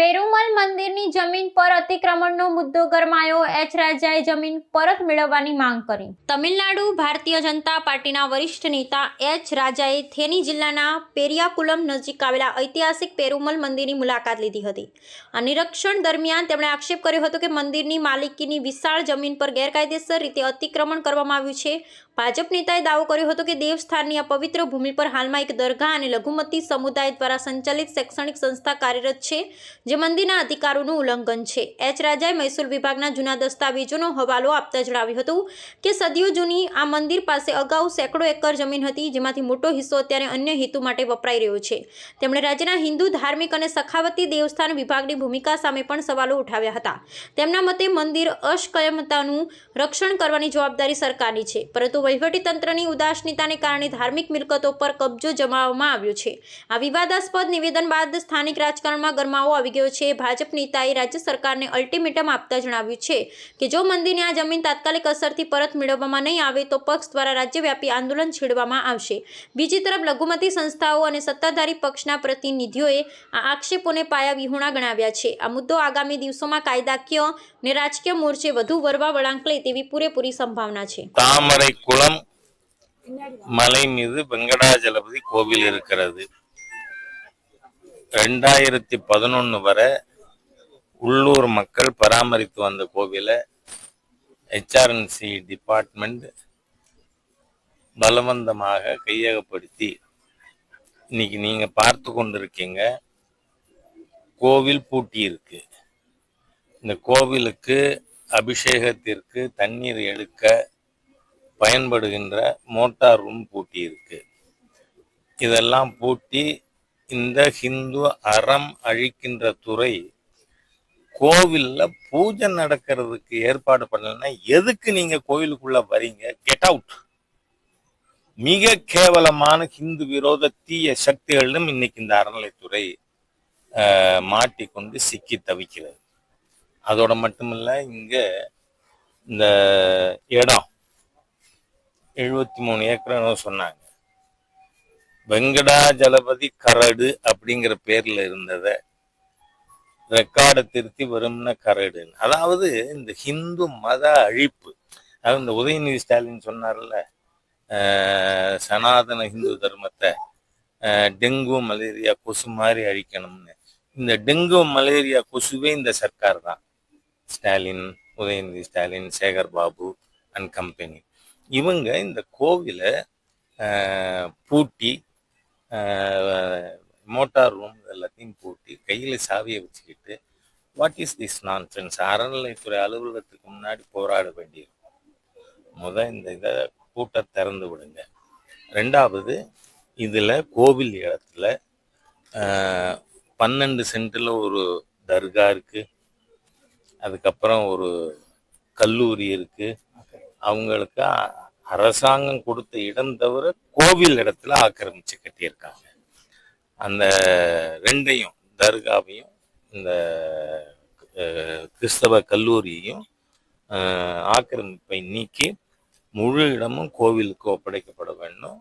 પેરુમલ મંદિરની જમીન પર અતિક્રમણનો મુદ્દો ગરમાયો. એચ રાજાએ જમીન પરત મેળવવાની માંગ કરી. તમિલનાડુ ભારતીય જનતા પાર્ટીના વરિષ્ઠ નેતા એચ રાજાએ થેની જિલ્લાના પેરિયાકુલમ નજીક આવેલા ઐતિહાસિક પેરુમલ મંદિરની મુલાકાત લીધી હતી. આ નિરીક્ષણ દરમિયાન તેમણે આક્ષેપ કર્યો હતો કે મંદિરની માલિકીની વિશાળ જમીન પર ગેરકાયદેસર રીતે અતિક્રમણ કરવામાં આવ્યું છે. ભાજપ નેતાએ દાવો કર્યો હતો કે દેવસ્થાનની આ પવિત્ર ભૂમિ પર હાલમાં એક દરગાહ અને લઘુમતી સમુદાય દ્વારા સંચાલિત શૈક્ષણિક સંસ્થા કાર્યરત છે જે મંદિરના અધિકારોનું ઉલ્લંઘન છે. એચ. રાજાએ મહેસૂલ વિભાગના જૂના દસ્તાવેજોનો હવાલો આપતા જણાવ્યું હતું કે સદીઓ જૂની આ મંદિર પાસે અગાઉ સેંકડો એકર જમીન હતી, જેમાંથી મોટો હિસ્સો અત્યારે અન્ય હેતુ માટે વપરાઈ રહ્યો છે. તેમણે રાજ્યના હિન્દુ, ધાર્મિક અને સખાવતી દેવસ્થાન વિભાગની ભૂમિકા સામે પણ સવાલો ઉઠાવ્યા હતા. તેમના મતે, મંદિર અષ્કયમતાનું રક્ષણ કરવાની જવાબદારી સરકારની છે, પરંતુ વહીવટીતંત્રની ઉદાસનીતાને કારણે ધાર્મિક મિલકતો પર કબજો જમાવવામાં આવ્યો છે. આ વિવાદાસ્પદ નિવેદન બાદ સ્થાનિક રાજકારણમાં ગરમાવો આવી ગયો છે ભાજપ નેતાએ રાજ્ય સરકારને અલ્ટિમેટમ આપતા જણાવ્યું છે કે જો મંદિરની આ જમીન તાત્કાલિક અસરથી પરત મેળવવામાં નહીં આવે તો પક્ષ દ્વારા રાજ્યવ્યાપી આંદોલન છેડવામાં આવશે બીજી તરફ લઘુમતી સંસ્થાઓ અને સત્તાધારી પક્ષના પ્રતિનિધિઓએ આ આક્ષેપોને પાયા વિહોણા ગણાવ્યા છે આ મુદ્દો આગામી દિવસોમાં કાયદાકીય અને રાજકીય મોરચે વધુ વરવા વળાંક લે તેવી પૂરેપૂરી સંભાવના છે தாமரை குளம் மலை மீது வெங்கடாஜலபதி கோவில் இருக்கிறது ரெண்டாயிரத்தி பதினொன்று வரை உள்ளூர் மக்கள் பராமரித்து வந்த கோவிலை ஹெச்ஆர்என்சி டிபார்ட்மெண்ட் பலவந்தமாக கையகப்படுத்தி இன்னைக்கு நீங்கள் பார்த்து கொண்டிருக்கீங்க. கோவில் பூட்டி இருக்கு. இந்த கோவிலுக்கு அபிஷேகத்திற்கு தண்ணீர் எடுக்க பயன்படுகின்ற மோட்டார் ரூம் பூட்டி இருக்கு. இதெல்லாம் பூட்டி இந்த ஹிந்து அறம் அழிக்கின்ற துறை கோவில்ல பூஜை நடக்கிறதுக்கு ஏற்பாடு பண்ணலன்னா எதுக்கு நீங்க கோவிலுக்குள்ள வரீங்க? கெட் அவுட் மிக கேவலமான ஹிந்து விரோத தீய சக்திகளிலும் இன்னைக்கு இந்த அறநிலைத்துறை ஆஹ், மாட்டிக்கொண்டு சிக்கி தவிக்கிறது. அதோட மட்டுமில்ல இங்க இந்த இடம் எழுபத்தி மூணு ஏக்கர்னு சொன்னாங்க. வெங்கடாஜலபதி கரடு அப்படிங்கிற பேர்ல இருந்தத ரெக்கார்டை திருத்தி வரும்னா கரடுன்னு அதாவது இந்த ஹிந்து மத அழிப்பு. அதாவது இந்த உதயநிதி ஸ்டாலின் சொன்னார்ல சனாதன ஹிந்து தர்மத்தை டெங்கு மலேரியா கொசு மாதிரி அழிக்கணும்னு. இந்த டெங்கு மலேரியா கொசுவே இந்த சர்க்கார் தான். ஸ்டாலின் உதயநிதி ஸ்டாலின் சேகர் பாபு அண்ட் கம்பெனி இவங்க இந்த கோவிலை ஆஹ், பூட்டி மோட்டார் ரூம் எல்லாத்தையும் பூட்டி கையில் சாவியை வச்சுக்கிட்டு வாட் இஸ் திஸ் நான் அறநிலைத்துறை அலுவலகத்துக்கு முன்னாடி போராட வேண்டியிருக்கும். முத இந்த இதை பூட்ட திறந்து விடுங்க. ரெண்டாவது இதில் கோவில் இடத்துல பன்னெண்டு சென்ட்டில் ஒரு தர்கா இருக்கு. அதுக்கப்புறம் ஒரு கல்லூரி இருக்கு. அவங்களுக்கு அரசாங்கம் கொடுத்த இடம் தவிர கோவில் இடத்துல ஆக்கிரமிச்சு கட்டியிருக்காங்க. அந்த ரெண்டையும் தர்காவையும் இந்த கிறிஸ்தவ கல்லூரியையும் ஆக்கிரமிப்பை நீக்கி முழு இடமும் கோவிலுக்கு ஒப்படைக்கப்பட வேண்டும்.